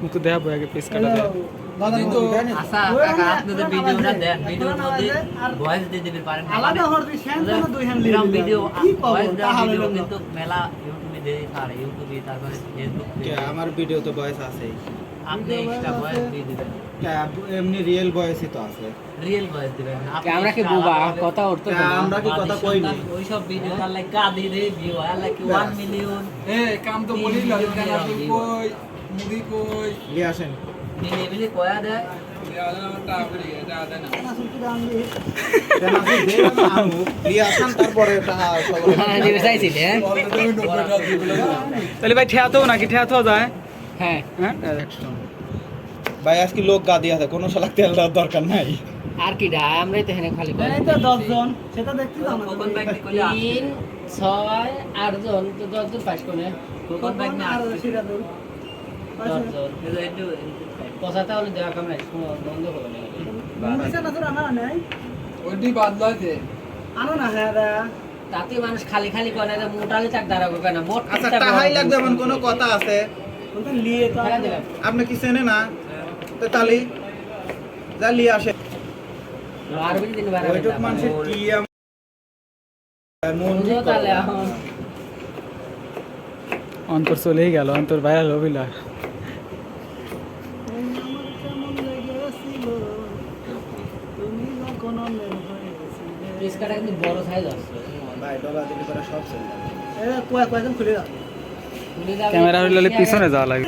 মুখ দেখাবো আগে পিস কাটা দেয় দিয়ে দিয়ে আমার ভিডিও তো বয়স আছে আপনি এক্সট্রা ভয়েস দিয়ে দিবেন। এমনি রিয়েল বয়সই তো আছে। রিয়েল ভয়েস দিবেন। আমরা কি extra কথা উঠতে আমরা কি কথা কই নি ওইসব ভিডিও তার লাইক কাদি রে ভিউ আর লাইক 1 মিলিয়ন এ কাম তো বলি কই? মুড়ি কই? নিয়ে আসেন। কয়া দেয়? না আমু নিয়ে আসেন তারপরে টাকা দিবে চাইছিলে হ্যাঁ? তাহলে ভাই ঠেয়াতো নাকি ঠেয়াতো যায়। হ্যাঁ। হ্যাঁ ভাই আজকে লোক গাদি আছে কোনো শালা তেল দেওয়ার দরকার নাই। আর কি ডা আমরাই তো এখানে খালি এই তো দশজন সেটা দেখতে দাও না। কোন ব্যাগ কইলে তিন ছয় আট জন তো দশ জন পাস করে। কোন ব্যাগ না আর সিরাজুল দশ জন এটা একটু কথা তাহলে দেওয়া বন্ধ করে নেই মুড়িছে না তোর আনা নাই? ওইটি বাদ লইতে আনো না হ্যাঁ তাতে মানুষ খালি খালি করে মোটালে তাক দাঁড়াবো কেন? মোট আচ্ছা টাহাই লাগবে এমন কোনো কথা আছে? আপনি কি চেনে না? তালি যা লিয়ে আসে। ওইটুক মানুষের কি অন্তর চলেই গেল অন্তর ভাইরাল কিন্তু বড় সাইজ আছে ভাই ডলা দিলে সব চলে যাবে। এ কয় খুলে খুলে যাবে? ক্যামেরা হইলে পিছনে যাওয়া লাগে।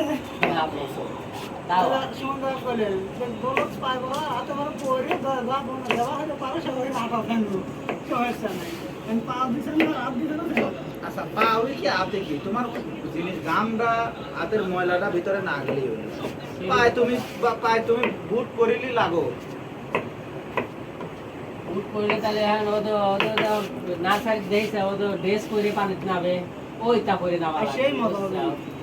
পারো। আচ্ছা পা ওই কি হাতে কি? তোমার জিনিস গামটা হাতের ময়লাটা ভিতরে না গেলেই হলো পায়ে তুমি পায়ে তুমি বুট করিলি লাগো। পড়লে তাহলে নার্সারি দেখছে ওদের ড্রেস করে পানিতে নাবে। ওই তা করে নামা সেই মতো।